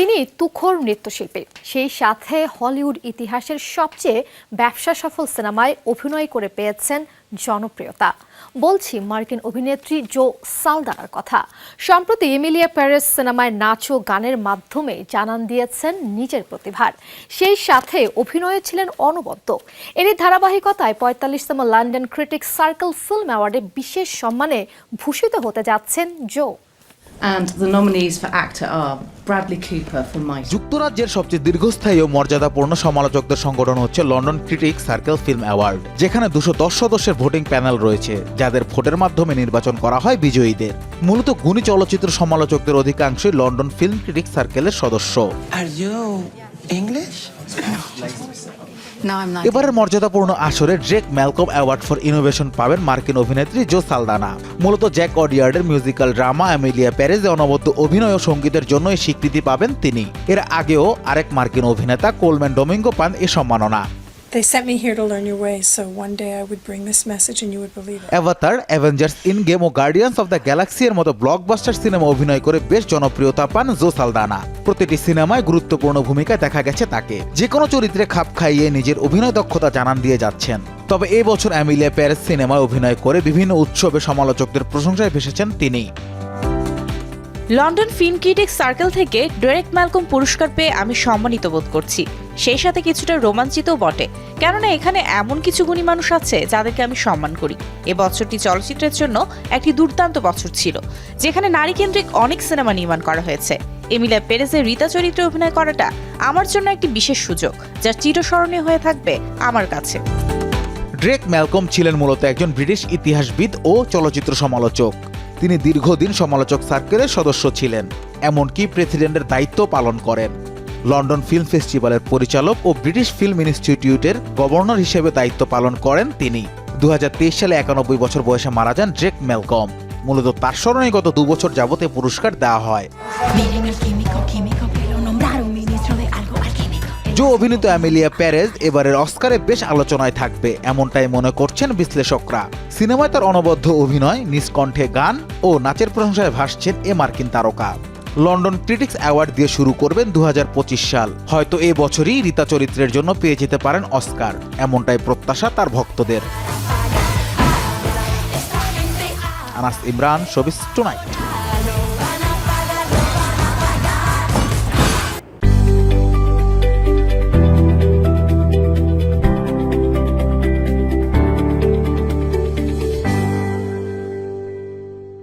তিনি তুখোর নৃত্যশিল্পী। সেই সাথে হলিউড ইতিহাসের সবচেয়ে ব্যবসা সফল সিনেমায় অভিনয় করে পেয়েছেন জনপ্রিয়তা। বলছি মার্কিন অভিনেত্রী জো সালদানার কথা। সম্প্রতি এমিলিয়া প্যারেস সিনেমায় নাচ ও গানের মাধ্যমে জানান দিয়েছেন নিজের প্রতিভার। সেই সাথে অভিনয়ে ছিলেন অনবদ্য। এরই ধারাবাহিকতায় পঁয়তাল্লিশতম লন্ডন ক্রিটিক সার্কেল ফিল্ম অ্যাওয়ার্ডে বিশেষ সম্মানে ভূষিত হতে যাচ্ছেন জো। And the nominees for actor are Bradley Cooper for Mighty. যুক্তরাজ্যের সবচেয়ে দীর্ঘস্থায়ী ও মর্যাদাপূর্ণ সমালোচকদের সংগঠন হচ্ছে London critic circle film award যেখানে দুশো দশ সদস্যের ভোটিং প্যানেল রয়েছে যাদের ভোটের মাধ্যমে নির্বাচন করা হয় বিজয়ীদের মূলত গুণী চলচ্চিত্র সমালোচকদের অধিকাংশই লন্ডন ফিল্ম ক্রিটিক সার্কেলের সদস্য Are you English? এবারের মর্যাদাপূর্ণ আসরে Derek Malcolm award for innovation পাবেন মার্কিন অভিনেত্রী জো সালদানা। মূলত জ্যাক অডিয়ার্ডের মিউজিক্যাল ড্রামা অ্যামেলিয়া প্যারেজে অনবদ্য অভিনয় ও সঙ্গীতের জন্য এই স্বীকৃতি পাবেন তিনি। এর আগেও আরেক মার্কিন অভিনেতা, কোলম্যান ডোমিঙ্গো পান এ সম্মাননা। They sent me here to learn your ways, so one day I would bring this message and you would believe it. Avatar Avengers endgame O Guardians of the Galaxy এর মতো blockbuster cinema অভিনয় করে বেশ জনপ্রিয়তা পান জো Saldana. প্রতিটি সিনেমায় গুরুত্বপূর্ণ ভূমিকায় দেখা গেছে তাকে। যে কোনো চরিত্রে খাপ খাইয়ে নিজের অভিনয় দক্ষতা জানান দিয়ে যাচ্ছেন। তবে এই বছর অ্যামিলিয়া প্যারেস সিনেমায় অভিনয় করে বিভিন্ন উৎসবে সমালোচকদের প্রশংসায় ভেসেছেন তিনি। লন্ডন ফিল্ম ক্রিটিক্স সার্কেল থেকে ডাইরেক্ট ম্যালকম পুরস্কার পেয়ে আমি সম্মানিত বোধ করছি। সেই সাথে কিছুটা রোমাঞ্চিতও বটে। কেননা এখানে এমন কিছু গুণী মানুষ আছে যাদেরকে আমি সম্মান করি। এ বছরটি চলচ্চিত্রের জন্য একটি দুর্দান্ত বছর ছিল, যেখানে নারী কেন্দ্রিক অনেক সিনেমা নির্মাণ করা হয়েছে। এমিলিয়া পেরেজের রীতা চরিত্রে অভিনয় করাটা আমার জন্য একটি বিশেষ সুযোগ, যা চিরস্মরণীয় হয়ে থাকবে আমার কাছে। ড্রেক ম্যালকম ছিলেন মূলত একজন ব্রিটিশ ইতিহাসবিদ ও চলচ্চিত্র সমালোচক। তিনি দীর্ঘদিন সমালোচক সার্কেলের সদস্য ছিলেন, এমনকি প্রেসিডেন্টের দায়িত্ব পালন করেন। লন্ডন ফিল্ম ফেস্টিভ্যালের পরিচালক ও ব্রিটিশ ফিল্ম ইনস্টিটিউটের গভর্নর হিসেবে দায়িত্ব পালন করেন তিনি। দু হাজার তেইশ সালে একানব্বই বছর বয়সে মারা যান ড্রেক ম্যালকম। মূলত তার স্মরণে গত দুবছর যাবতে পুরস্কার দেওয়া হয়। জো অভিনীত অ্যামিলিয়া প্যারেজ এবারের অস্কারে বেশ আলোচনায় থাকবে, এমনটাই মনে করছেন বিশ্লেষকরা। সিনেমায় তার অনবদ্য অভিনয়, নিষ্কণ্ঠে গান ও নাচের প্রশংসায় ভাসছেন এ মার্কিন তারকা। লন্ডন ক্রিটিক্স অ্যাওয়ার্ড দিয়ে শুরু করবেন দু হাজার পঁচিশ সাল। হয়তো এ বছরই রীতা চরিত্রের জন্য পেয়ে যেতে পারেন অস্কার, এমনটাই প্রত্যাশা তার ভক্তদের। Anas Imran, showbiz tonight.